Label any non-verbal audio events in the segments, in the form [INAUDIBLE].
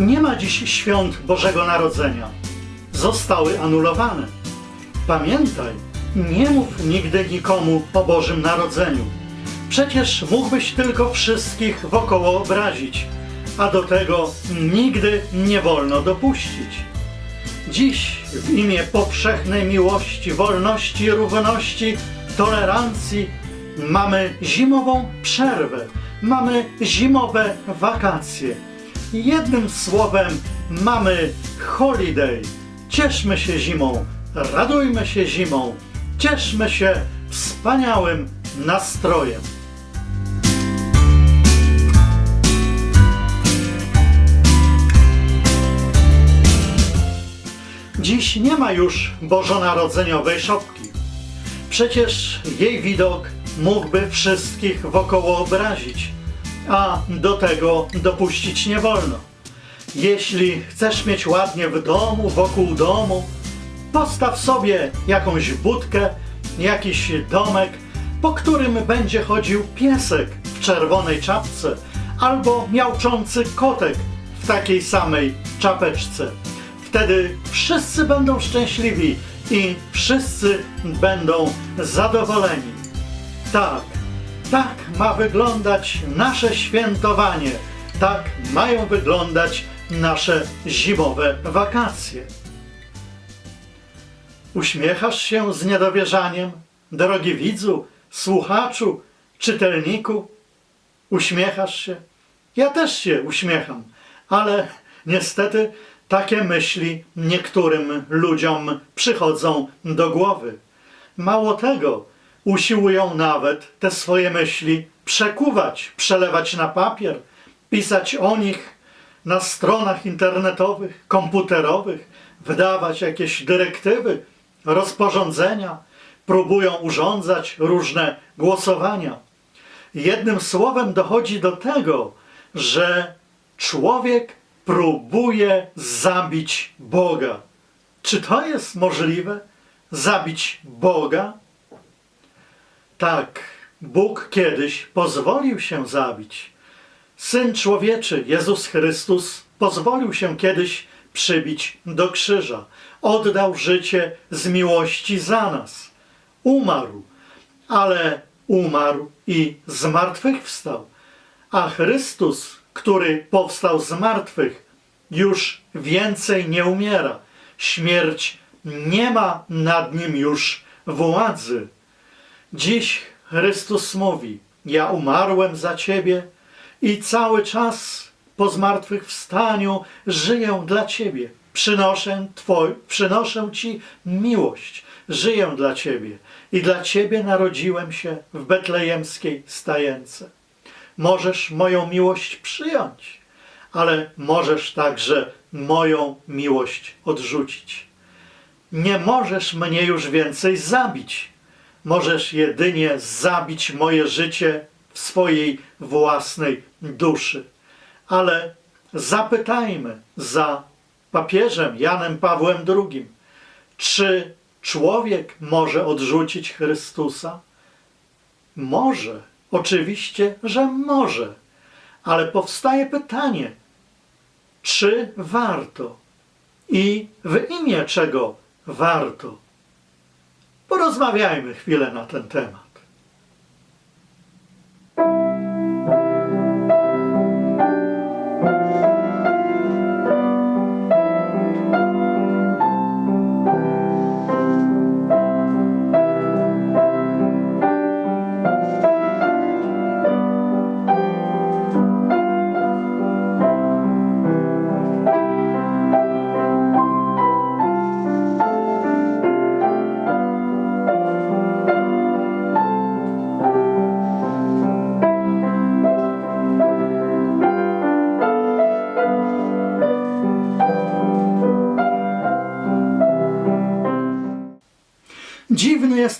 Nie ma dziś świąt Bożego Narodzenia. Zostały anulowane. Pamiętaj, nie mów nigdy nikomu o Bożym Narodzeniu. Przecież mógłbyś tylko wszystkich wokoło obrazić, a do tego nigdy nie wolno dopuścić. Dziś w imię powszechnej miłości, wolności, równości, tolerancji mamy zimową przerwę, mamy zimowe wakacje. Jednym słowem mamy holiday. Cieszmy się zimą, radujmy się zimą, cieszmy się wspaniałym nastrojem. Dziś nie ma już bożonarodzeniowej szopki. Przecież jej widok mógłby wszystkich wokoło obrazić, a do tego dopuścić nie wolno. Jeśli chcesz mieć ładnie w domu, wokół domu, postaw sobie jakąś budkę, jakiś domek, po którym będzie chodził piesek w czerwonej czapce albo miauczący kotek w takiej samej czapeczce. Wtedy wszyscy będą szczęśliwi i wszyscy będą zadowoleni. Tak, tak ma wyglądać nasze świętowanie. Tak mają wyglądać nasze zimowe wakacje. Uśmiechasz się z niedowierzaniem, drogi widzu, słuchaczu, czytelniku? Uśmiechasz się? Ja też się uśmiecham, ale niestety takie myśli niektórym ludziom przychodzą do głowy. Mało tego, usiłują nawet te swoje myśli przekuwać, przelewać na papier, pisać o nich na stronach internetowych, komputerowych, wydawać jakieś dyrektywy, rozporządzenia, próbują urządzać różne głosowania. Jednym słowem dochodzi do tego, że człowiek próbuje zabić Boga. Czy to jest możliwe? Zabić Boga? Tak, Bóg kiedyś pozwolił się zabić. Syn człowieczy, Jezus Chrystus, pozwolił się kiedyś przybić do krzyża. Oddał życie z miłości za nas. Umarł, ale umarł i zmartwychwstał. A Chrystus, który powstał z martwych, już więcej nie umiera. Śmierć nie ma nad nim już władzy. Dziś Chrystus mówi: Ja umarłem za ciebie i cały czas po zmartwychwstaniu żyję dla ciebie. Przynoszę, twoj, przynoszę ci miłość. Żyję dla ciebie i dla ciebie narodziłem się w betlejemskiej stajence. Możesz moją miłość przyjąć, ale możesz także moją miłość odrzucić. Nie możesz mnie już więcej zabić. Możesz jedynie zabić moje życie w swojej własnej duszy. Ale zapytajmy za papieżem Janem Pawłem II, czy człowiek może odrzucić Chrystusa? Może, oczywiście, że może, ale powstaje pytanie, czy warto i w imię czego warto? Porozmawiajmy chwilę na ten temat.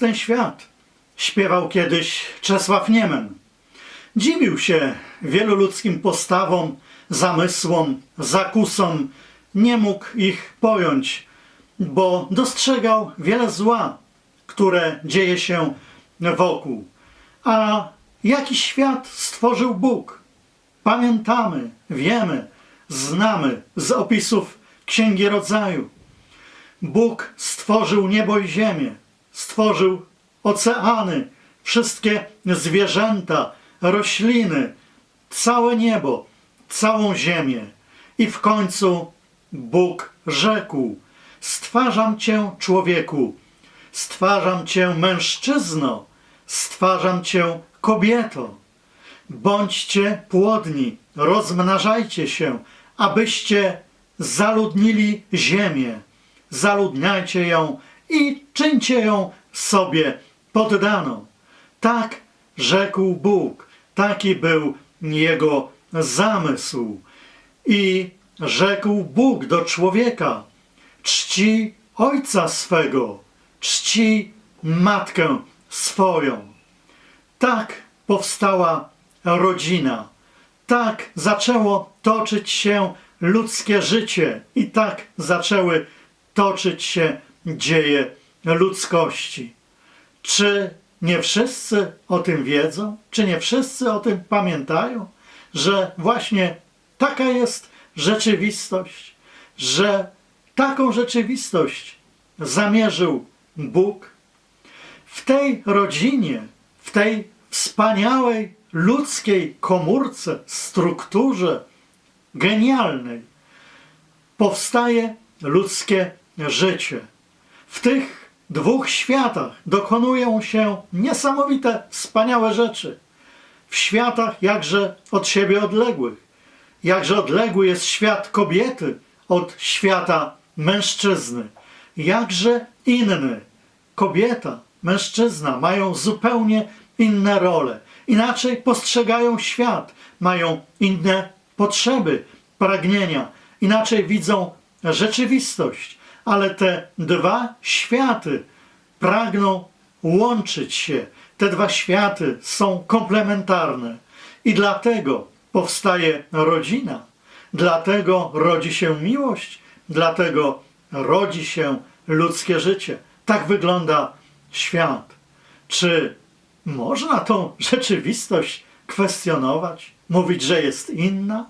Ten świat, śpiewał kiedyś Czesław Niemen. Dziwił się wielu ludzkim postawom, zamysłom, zakusom, nie mógł ich pojąć, bo dostrzegał wiele zła, które dzieje się wokół. A jaki świat stworzył Bóg? Pamiętamy, wiemy, znamy z opisów Księgi Rodzaju. Bóg stworzył niebo i ziemię, stworzył oceany, wszystkie zwierzęta, rośliny, całe niebo, całą ziemię. I w końcu Bóg rzekł: Stwarzam cię, człowieku, stwarzam cię, mężczyzno, stwarzam cię, kobieto. Bądźcie płodni, rozmnażajcie się, abyście zaludnili ziemię. Zaludniajcie ją i czyńcie ją sobie poddaną. Tak rzekł Bóg, taki był jego zamysł. I rzekł Bóg do człowieka: czci ojca swego, czci matkę swoją. Tak powstała rodzina. Tak zaczęło toczyć się ludzkie życie i tak zaczęły toczyć się dzieje ludzkości. Czy nie wszyscy o tym wiedzą? Czy nie wszyscy o tym pamiętają? Że właśnie taka jest rzeczywistość, że taką rzeczywistość zamierzył Bóg w tej rodzinie, w tej wspaniałej ludzkiej komórce, strukturze genialnej powstaje ludzkie życie. W tych dwóch światach dokonują się niesamowite, wspaniałe rzeczy. W światach jakże od siebie odległych. Jakże odległy jest świat kobiety od świata mężczyzny. Jakże inny kobieta, mężczyzna mają zupełnie inne role, inaczej postrzegają świat, mają inne potrzeby, pragnienia, inaczej widzą rzeczywistość, ale te dwa światy pragną łączyć się. Te dwa światy są komplementarne i dlatego powstaje rodzina, dlatego rodzi się miłość, dlatego rodzi się ludzkie życie. Tak wygląda świat. Czy można tą [LAUGHS] rzeczywistość kwestionować, mówić, że jest inna?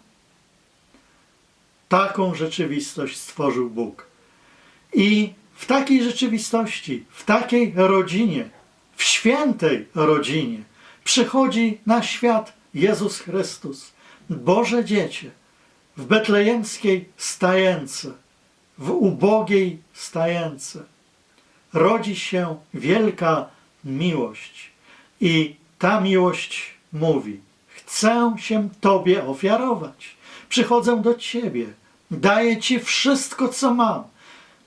Taką rzeczywistość stworzył Bóg. I w takiej rzeczywistości, w takiej rodzinie, w świętej rodzinie przychodzi na świat Jezus Chrystus, Boże Dziecię, w betlejemskiej stajence, w ubogiej stajence. Rodzi się wielka miłość i ta miłość mówi: Chcę się Tobie ofiarować. Przychodzę do Ciebie, daję Ci wszystko, co mam.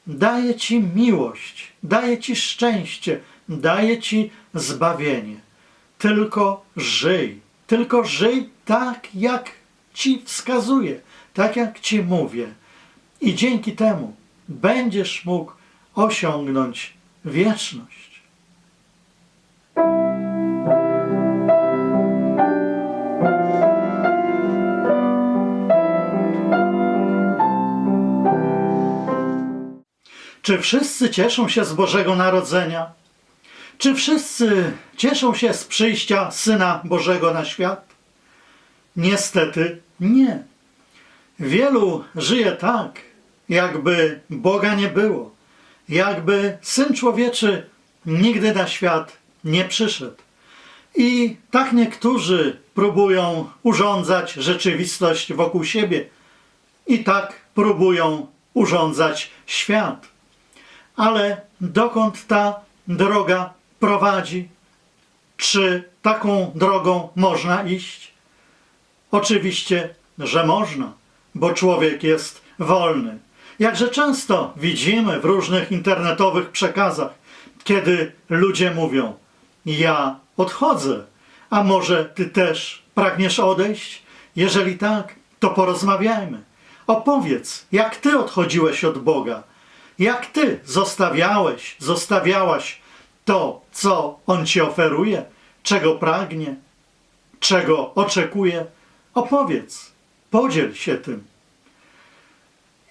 Daję Ci miłość, daję Ci szczęście, daję Ci zbawienie. Tylko żyj, tylko żyj tak, jak Ci wskazuję, tak jak Ci mówię. I dzięki temu będziesz mógł osiągnąć wieczność. Czy wszyscy cieszą się z Bożego Narodzenia? Czy wszyscy cieszą się z przyjścia Syna Bożego na świat? Niestety nie. Wielu żyje tak, jakby Boga nie było, jakby Syn Człowieczy nigdy na świat nie przyszedł. I tak niektórzy próbują urządzać rzeczywistość wokół siebie, i tak próbują urządzać świat. Ale dokąd ta droga prowadzi? Czy taką drogą można iść? Oczywiście, że można, bo człowiek jest wolny. Jakże często widzimy w różnych internetowych przekazach, kiedy ludzie mówią: Ja odchodzę, a może ty też pragniesz odejść? Jeżeli tak, to porozmawiajmy. Opowiedz, jak ty odchodziłeś od Boga, jak ty zostawiałeś, zostawiałaś to, co On ci oferuje, czego pragnie, czego oczekuje. Opowiedz, podziel się tym.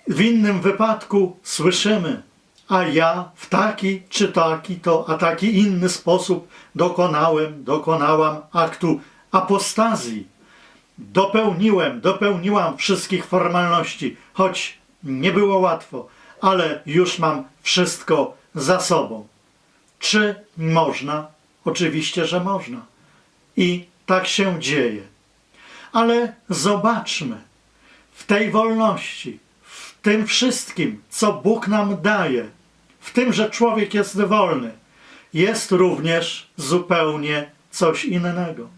W innym wypadku słyszymy, a ja w taki czy taki to, a taki inny sposób dokonałem, dokonałam aktu apostazji. dopełniłem, dopełniłam wszystkich formalności, choć nie było łatwo, ale już mam wszystko za sobą. Czy można? Oczywiście, że można. I tak się dzieje. Ale zobaczmy, w tej wolności, w tym wszystkim, co Bóg nam daje, w tym, że człowiek jest wolny, jest również zupełnie coś innego.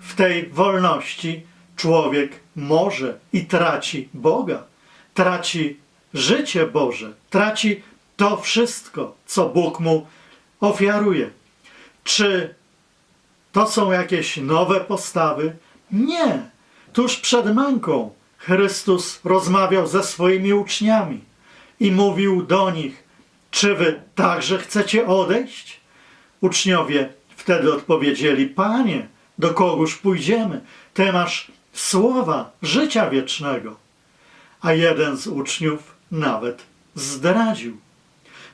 W tej wolności człowiek może i traci Boga, traci życie Boże, traci to wszystko, co Bóg mu ofiaruje. Czy to są jakieś nowe postawy? Nie. Tuż przed męką Chrystus rozmawiał ze swoimi uczniami i mówił do nich: Czy wy także chcecie odejść? Uczniowie wtedy odpowiedzieli: Panie, do kogóż pójdziemy? Ty masz słowa życia wiecznego. A jeden z uczniów nawet zdradził.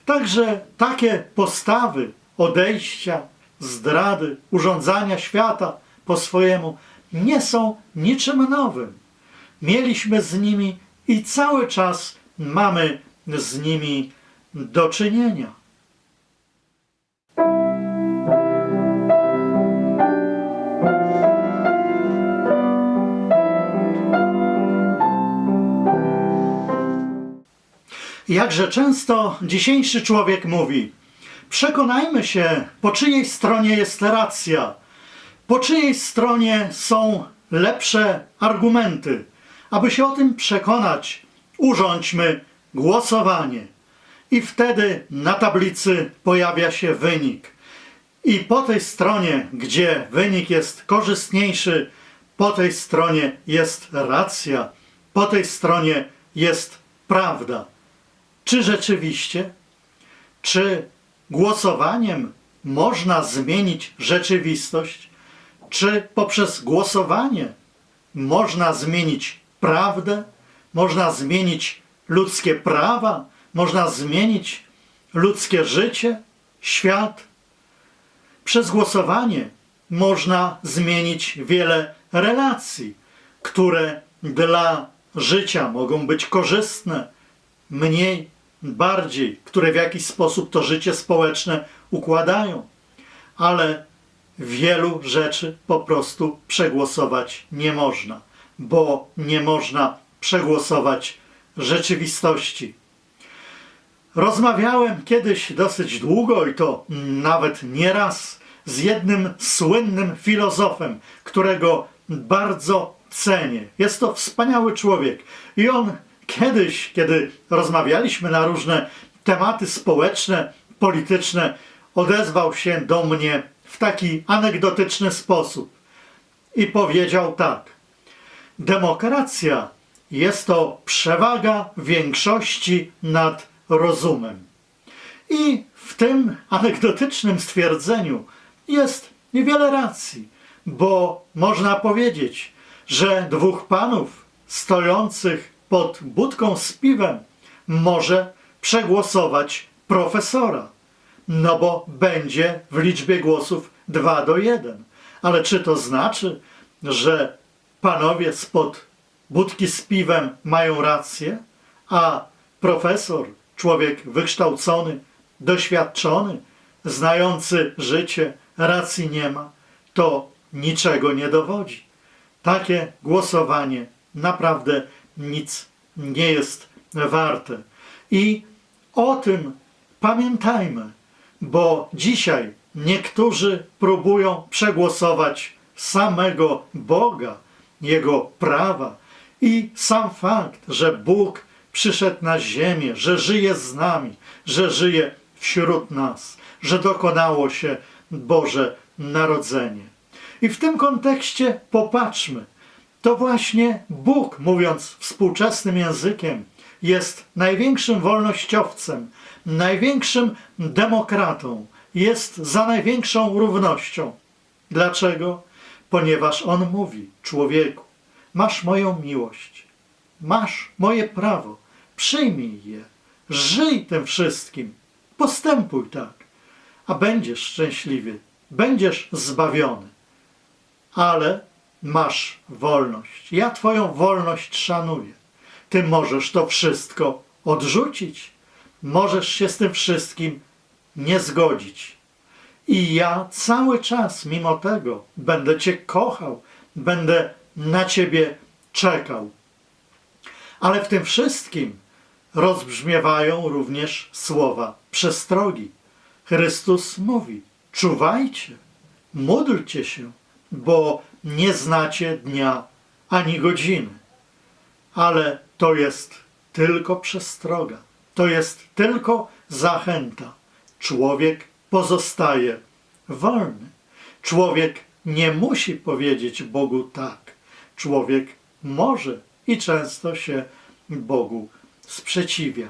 Także takie postawy odejścia, zdrady, urządzania świata po swojemu nie są niczym nowym. Mieliśmy z nimi i cały czas mamy z nimi do czynienia. Jakże często dzisiejszy człowiek mówi: Przekonajmy się, po czyjej stronie jest racja, po czyjej stronie są lepsze argumenty. Aby się o tym przekonać, urządźmy głosowanie. I wtedy na tablicy pojawia się wynik. I po tej stronie, gdzie wynik jest korzystniejszy, po tej stronie jest racja, po tej stronie jest prawda. Czy rzeczywiście, czy głosowaniem można zmienić rzeczywistość? Czy poprzez głosowanie można zmienić prawdę? Można zmienić ludzkie prawa? Można zmienić ludzkie życie, świat? Przez głosowanie można zmienić wiele relacji, które dla życia mogą być korzystne, mniej, bardziej, które w jakiś sposób to życie społeczne układają. Ale wielu rzeczy po prostu przegłosować nie można, bo nie można przegłosować rzeczywistości. Rozmawiałem kiedyś dosyć długo i to nawet nieraz z jednym słynnym filozofem, którego bardzo cenię. Jest to wspaniały człowiek i on kiedyś, kiedy rozmawialiśmy na różne tematy społeczne, polityczne, odezwał się do mnie w taki anegdotyczny sposób i powiedział tak: Demokracja jest to przewaga większości nad rozumem. I w tym anegdotycznym stwierdzeniu jest niewiele racji, bo można powiedzieć, że dwóch panów stojących pod budką z piwem może przegłosować profesora, no bo będzie w liczbie głosów 2 do 1. Ale czy to znaczy, że panowie spod budki z piwem mają rację, a profesor, człowiek wykształcony, doświadczony, znający życie, racji nie ma, to niczego nie dowodzi. Takie głosowanie naprawdę nic nie jest warte. I o tym pamiętajmy, bo dzisiaj niektórzy próbują przegłosować samego Boga, Jego prawa i sam fakt, że Bóg przyszedł na ziemię, że żyje z nami, że żyje wśród nas, że dokonało się Boże Narodzenie. I w tym kontekście popatrzmy, to właśnie Bóg, mówiąc współczesnym językiem, jest największym wolnościowcem, największym demokratą, jest za największą równością. Dlaczego? Ponieważ On mówi, człowieku, masz moją miłość, masz moje prawo, przyjmij je, żyj tym wszystkim, postępuj tak, a będziesz szczęśliwy, będziesz zbawiony. Ale masz wolność. Ja Twoją wolność szanuję. Ty możesz to wszystko odrzucić. Możesz się z tym wszystkim nie zgodzić. I ja cały czas, mimo tego, będę Cię kochał, będę na Ciebie czekał. Ale w tym wszystkim rozbrzmiewają również słowa przestrogi. Chrystus mówi: czuwajcie, módlcie się, bo nie znacie dnia ani godziny. Ale to jest tylko przestroga, to jest tylko zachęta. Człowiek pozostaje wolny. Człowiek nie musi powiedzieć Bogu tak. Człowiek może i często się Bogu sprzeciwia.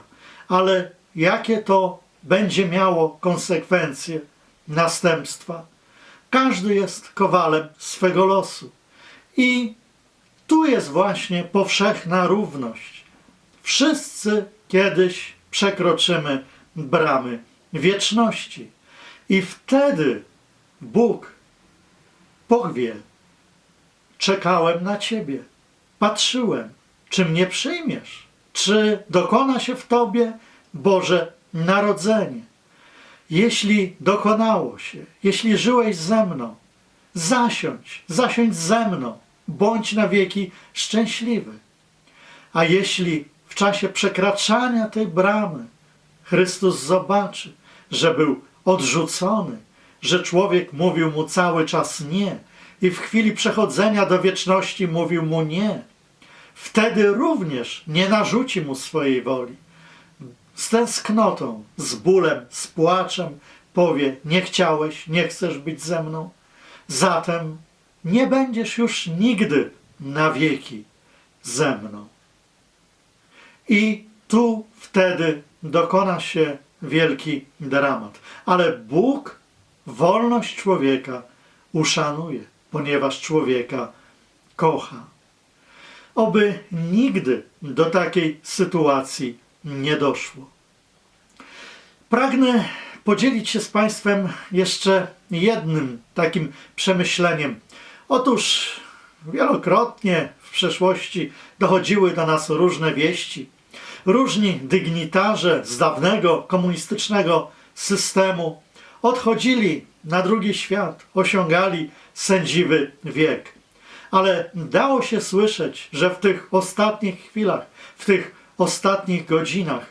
Ale jakie to będzie miało konsekwencje, następstwa? Każdy jest kowalem swego losu. I tu jest właśnie powszechna równość. Wszyscy kiedyś przekroczymy bramy wieczności. I wtedy Bóg powie: Czekałem na Ciebie, patrzyłem, czy mnie przyjmiesz, czy dokona się w Tobie Boże Narodzenie. Jeśli dokonało się, jeśli żyłeś ze mną, zasiądź, zasiądź ze mną, bądź na wieki szczęśliwy. A jeśli w czasie przekraczania tej bramy Chrystus zobaczy, że był odrzucony, że człowiek mówił mu cały czas nie i w chwili przechodzenia do wieczności mówił mu nie, wtedy również nie narzuci mu swojej woli. Z tęsknotą, z bólem, z płaczem powie: Nie chciałeś, nie chcesz być ze mną, zatem nie będziesz już nigdy na wieki ze mną. I tu wtedy dokona się wielki dramat. Ale Bóg wolność człowieka uszanuje, ponieważ człowieka kocha. Oby nigdy do takiej sytuacji nie doszło. Pragnę podzielić się z Państwem jeszcze jednym takim przemyśleniem. Otóż wielokrotnie w przeszłości dochodziły do nas różne wieści. Różni dygnitarze z dawnego komunistycznego systemu odchodzili na drugi świat, osiągali sędziwy wiek. Ale dało się słyszeć, że w tych ostatnich chwilach, w tych ostatnich godzinach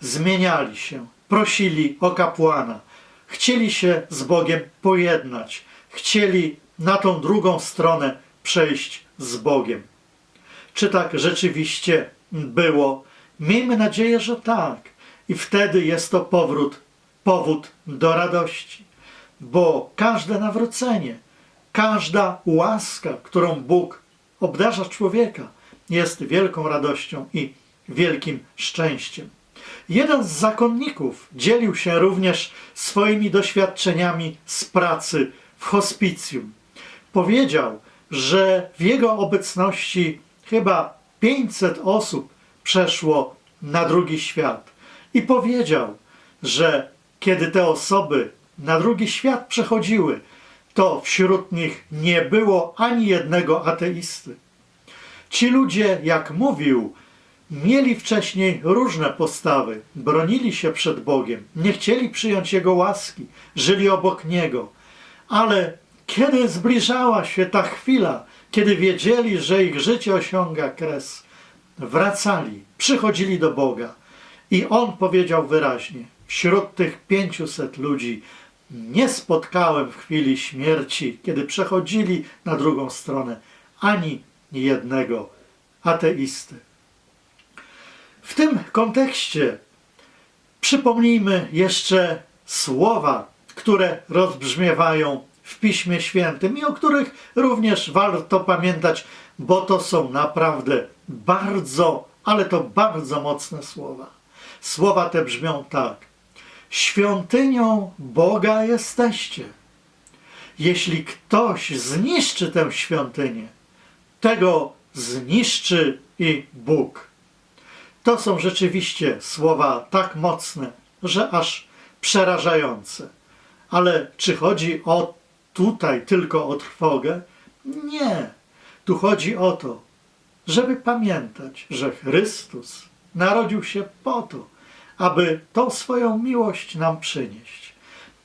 zmieniali się, prosili o kapłana, chcieli się z Bogiem pojednać, chcieli na tą drugą stronę przejść z Bogiem. Czy tak rzeczywiście było? Miejmy nadzieję, że tak. I wtedy jest to powrót, powód do radości, bo każde nawrócenie, każda łaska, którą Bóg obdarza człowieka, jest wielką radością i wielkim szczęściem. Jeden z zakonników dzielił się również swoimi doświadczeniami z pracy w hospicjum. Powiedział, że w jego obecności chyba 500 osób przeszło na drugi świat. I powiedział, że kiedy te osoby na drugi świat przechodziły, to wśród nich nie było ani jednego ateisty. Ci ludzie, jak mówił, mieli wcześniej różne postawy, bronili się przed Bogiem, nie chcieli przyjąć Jego łaski, żyli obok Niego, ale kiedy zbliżała się ta chwila, kiedy wiedzieli, że ich życie osiąga kres, wracali, przychodzili do Boga. I On powiedział wyraźnie, wśród tych 500 ludzi nie spotkałem w chwili śmierci, kiedy przechodzili na drugą stronę, ani jednego ateisty. W tym kontekście przypomnijmy jeszcze słowa, które rozbrzmiewają w Piśmie Świętym i o których również warto pamiętać, bo to są naprawdę bardzo, ale to bardzo mocne słowa. Słowa te brzmią tak: Świątynią Boga jesteście. Jeśli ktoś zniszczy tę świątynię, tego zniszczy i Bóg. To są rzeczywiście słowa tak mocne, że aż przerażające. Ale czy chodzi o tutaj tylko o trwogę? Nie. Tu chodzi o to, żeby pamiętać, że Chrystus narodził się po to, aby tą swoją miłość nam przynieść.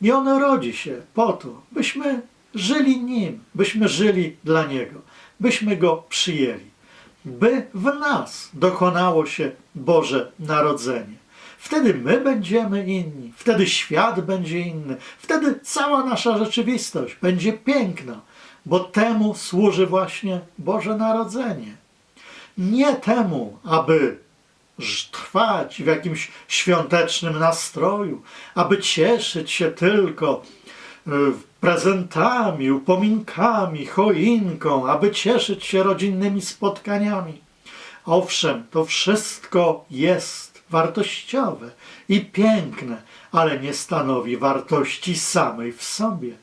I On rodzi się po to, byśmy żyli Nim, byśmy żyli dla Niego, byśmy Go przyjęli, by w nas dokonało się Boże Narodzenie. Wtedy my będziemy inni, wtedy świat będzie inny, wtedy cała nasza rzeczywistość będzie piękna, bo temu służy właśnie Boże Narodzenie. Nie temu, aby trwać w jakimś świątecznym nastroju, aby cieszyć się tylko prezentami, upominkami, choinką, aby cieszyć się rodzinnymi spotkaniami. Owszem, to wszystko jest wartościowe i piękne, ale nie stanowi wartości samej w sobie,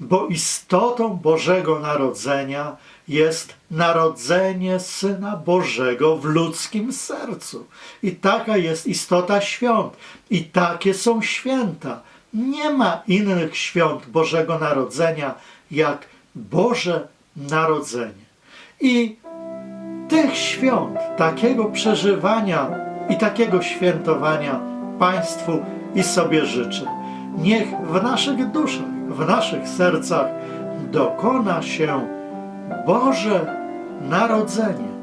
bo istotą Bożego Narodzenia jest narodzenie Syna Bożego w ludzkim sercu. I taka jest istota świąt, i takie są święta. Nie ma innych świąt Bożego Narodzenia jak Boże Narodzenie. I tych świąt, takiego przeżywania i takiego świętowania Państwu i sobie życzę. Niech w naszych duszach, w naszych sercach dokona się Boże Narodzenie.